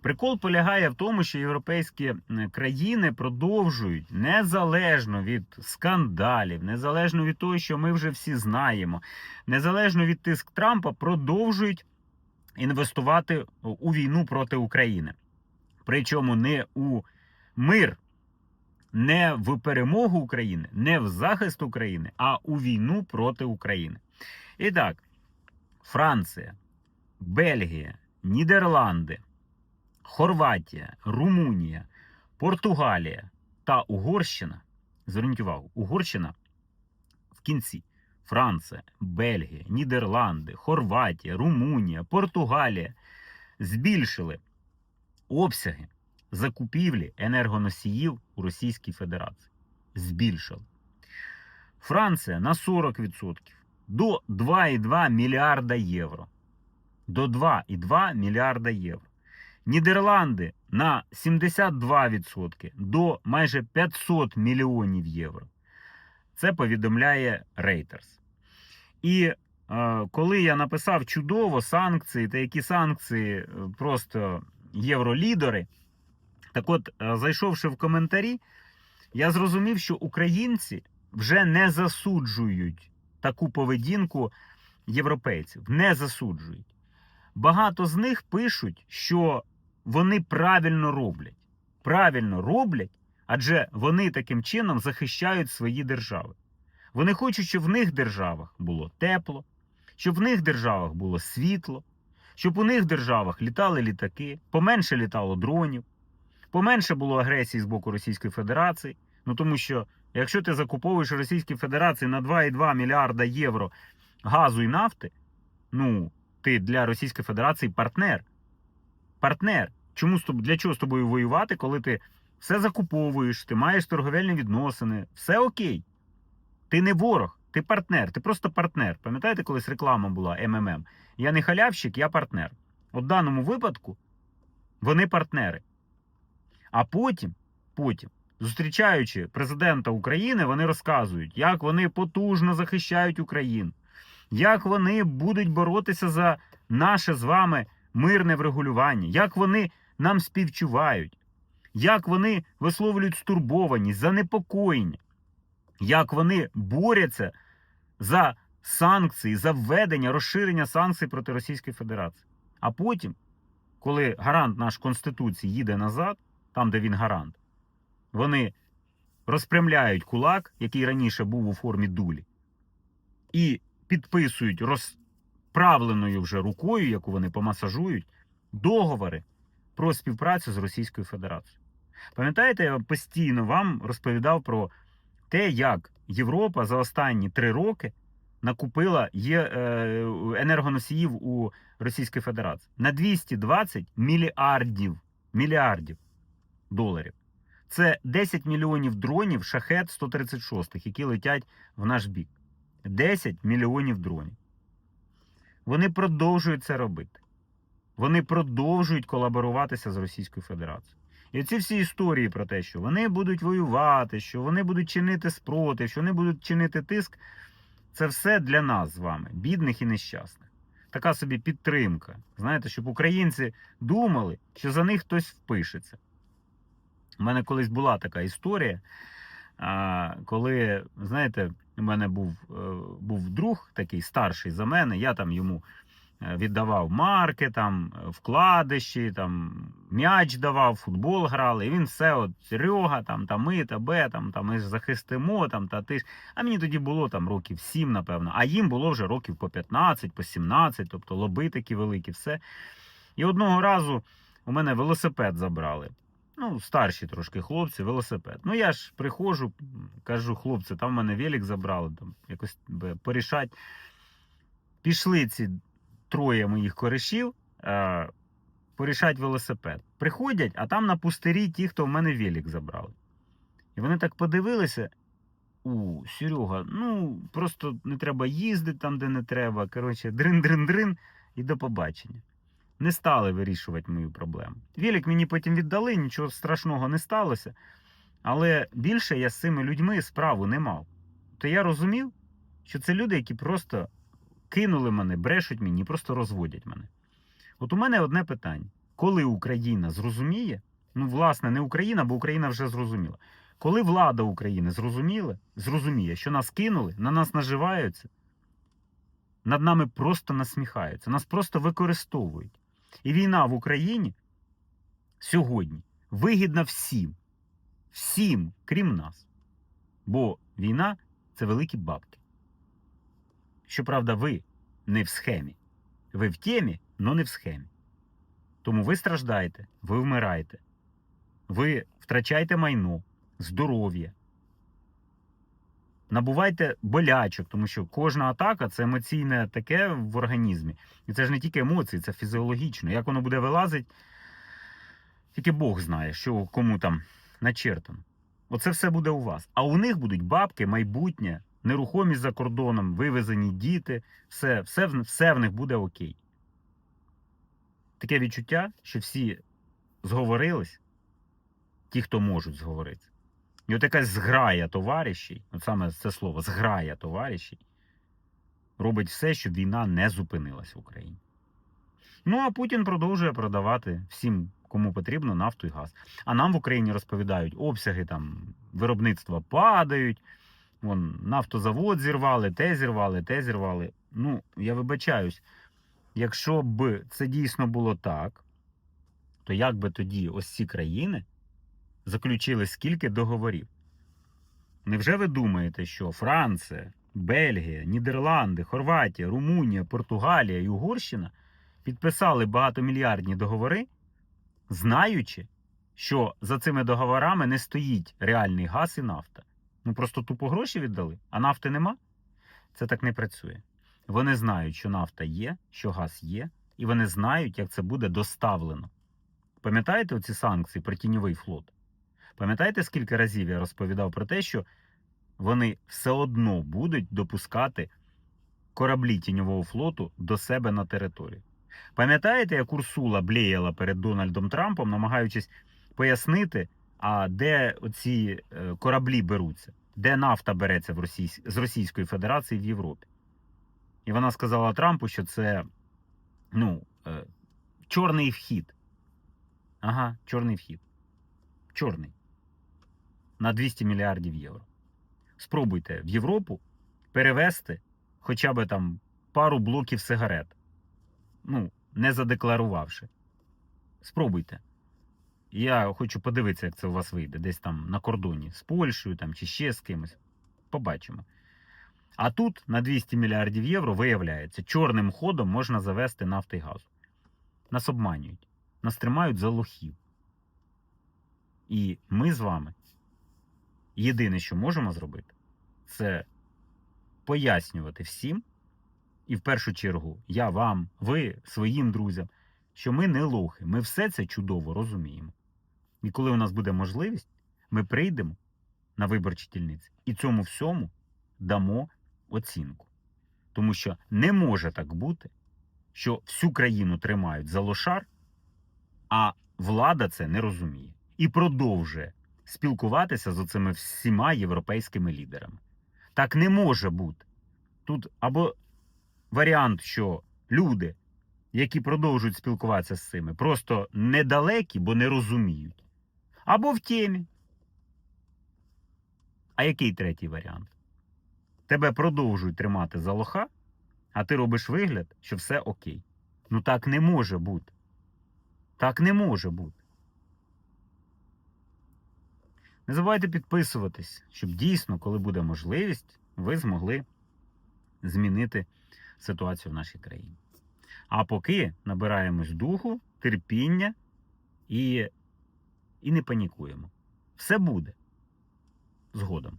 Прикол полягає в тому, що європейські країни продовжують незалежно від скандалів, незалежно від того, що ми вже всі знаємо, незалежно від тиск Трампа, продовжують інвестувати у війну проти України. Причому не у мир, не в перемогу України, не в захист України, а у війну проти України. І так, Франція, Бельгія, Нідерланди, Хорватія, Румунія, Португалія та Угорщина. Зверніть увагу, Угорщина в кінці. Франція, Бельгія, Нідерланди, Хорватія, Румунія, Португалія збільшили обсяги закупівлі енергоносіїв у Російській Федерації. Збільшили. Франція на 40% до 2,2 мільярда євро. До 2,2 мільярда євро. Нідерланди на 72% до майже 500 мільйонів євро. Це повідомляє Reuters. І е, коли я написав чудово санкції та які санкції е, просто євролідери, так от, е, зайшовши в коментарі, я зрозумів, що українці вже не засуджують таку поведінку європейців. Не засуджують. Багато з них пишуть, що вони правильно роблять. Правильно роблять, адже вони таким чином захищають свої держави. Вони хочуть, щоб в них державах було тепло, щоб в них державах було світло, щоб у них державах літали літаки, поменше літало дронів, поменше було агресії з боку Російської Федерації. Ну тому що якщо ти закуповуєш Російській Федерації на 2,2 мільярда євро газу і нафти, ну ти для Російської Федерації партнер. Партнер. Чому для чого з тобою воювати, коли ти все закуповуєш, ти маєш торговельні відносини, все окей. Ти не ворог, ти партнер, ти просто партнер. Пам'ятаєте, колись реклама була МММ? Я не халявщик, я партнер. От в даному випадку вони партнери. А потім, потім, зустрічаючи президента України, вони розказують, як вони потужно захищають Україну, як вони будуть боротися за наше з вами мирне врегулювання, як вони нам співчувають, як вони висловлюють стурбованість, занепокоєння, як вони борються за санкції, за введення, розширення санкцій проти Російської Федерації. А потім, коли гарант наш Конституції їде назад, там, де він гарант, вони розпрямляють кулак, який раніше був у формі дулі, і підписують розправленою вже рукою, яку вони помасажують, договори про співпрацю з Російською Федерацією. Пам'ятаєте, я постійно вам розповідав про те, як Європа за останні три роки накупила е, енергоносіїв у Російської Федерації на 220 мільярдів, мільярдів доларів. Це 10 мільйонів дронів шахет 136, які летять в наш бік. 10 мільйонів дронів. Вони продовжують це робити. Вони продовжують колаборуватися з Російською Федерацією. І ці всі історії про те, що вони будуть воювати, що вони будуть чинити спротив, що вони будуть чинити тиск, це все для нас з вами, бідних і нещасних. Така собі підтримка. Знаєте, щоб українці думали, що за них хтось впишеться. У мене колись була така історія, коли, знаєте, у мене був, е, був друг такий старший за мене, я там йому віддавав марки, там, е, вкладиші, там, м'яч давав, футбол грали, і він все, от, Серега, там, та ми, та бе, там, та ми ж захистимо, там, та ти ж. А мені тоді було там років 7, напевно, а їм було вже років по 15, по 17, тобто лоби такі великі, все. І одного разу у мене велосипед забрали. Ну, старші трошки хлопці, велосипед. Ну, я ж приходжу, кажу, хлопці, там в мене велик забрали, там якось порішать. Пішли ці троє моїх коришів е, порішать велосипед. Приходять, а там на пустирі ті, хто в мене велик забрали. І вони так подивилися. У, Серега, ну просто не треба їздити там, де не треба. Коротше, дрин-дрин-дрин і до побачення. Не стали вирішувати мою проблему. Велик мені потім віддали, нічого страшного не сталося. Але більше я з цими людьми справу не мав. То я розумів, що це люди, які просто кинули мене, брешуть мені, просто розводять мене. От у мене одне питання: коли Україна зрозуміє, ну, власне, не Україна, бо Україна вже зрозуміла. Коли влада України зрозуміла, зрозуміє, що нас кинули, на нас наживаються, над нами просто насміхаються, нас просто використовують. І війна в Україні сьогодні вигідна всім, всім, крім нас. Бо війна це великі бабки. Щоправда, ви не в схемі. Ви в темі, але не в схемі. Тому ви страждаєте, ви вмираєте, ви втрачаєте майно, здоров'я. Набувайте болячок, тому що кожна атака це емоційне таке в організмі. І це ж не тільки емоції, це фізіологічно. Як воно буде вилазити, тільки Бог знає, що кому там начертано. Оце все буде у вас. А у них будуть бабки, майбутнє, нерухомість за кордоном, вивезені діти, все, все, все в них буде окей. Таке відчуття, що всі зговорились, ті, хто можуть зговоритися. І от якась зграя товаришів, от саме це слово зграя товаришів, робить все, щоб війна не зупинилась в Україні. Ну а Путін продовжує продавати всім, кому потрібно, нафту і газ. А нам в Україні розповідають, обсяги там виробництва падають. Вон, нафтозавод зірвали, те зірвали, те зірвали. Ну, я вибачаюсь, якщо б це дійсно було так, то як би тоді ось ці країни заключили скільки договорів? Невже ви думаєте, що Франція, Бельгія, Нідерланди, Хорватія, Румунія, Португалія і Угорщина підписали багатомільярдні договори, знаючи, що за цими договорами не стоїть реальний газ і нафта? Ну просто тупо гроші віддали, а нафти нема? Це так не працює. Вони знають, що нафта є, що газ є, і вони знають, як це буде доставлено. Пам'ятаєте оці санкції про тіньовий флот? Пам'ятаєте, скільки разів я розповідав про те, що вони все одно будуть допускати кораблі тіньового флоту до себе на територію? Пам'ятаєте, як Урсула блеяла перед Дональдом Трампом, намагаючись пояснити, а де оці е, кораблі беруться, де нафта береться в Російсь... з Російської Федерації в Європі? І вона сказала Трампу, що це ну, е, чорний вхід. Ага, чорний вхід. Чорний. На 200 мільярдів євро. Спробуйте в Європу перевести хоча б там пару блоків сигарет. Ну, не задекларувавши. Спробуйте. Я хочу подивитися, як це у вас вийде, десь там на кордоні з Польщею там, чи ще з кимось. Побачимо. А тут на 200 мільярдів євро виявляється, чорним ходом можна завести нафти і газу. Нас обманюють, нас тримають за лохів. І ми з вами єдине, що можемо зробити, це пояснювати всім, і в першу чергу я вам, ви своїм друзям, що ми не лохи, ми все це чудово розуміємо. І коли у нас буде можливість, ми прийдемо на виборчі дільниці і цьому всьому дамо оцінку. Тому що не може так бути, що всю країну тримають за лошар, а влада це не розуміє і продовжує спілкуватися з оцими всіма європейськими лідерами. Так не може бути. Тут або варіант, що люди, які продовжують спілкуватися з цими, просто недалекі, бо не розуміють, або в темі. А який третій варіант? Тебе продовжують тримати за лоха, а ти робиш вигляд, що все окей. Ну так не може бути. Так не може бути. Не забувайте підписуватись, щоб дійсно, коли буде можливість, ви змогли змінити ситуацію в нашій країні. А поки набираємось духу, терпіння і, і не панікуємо. Все буде згодом.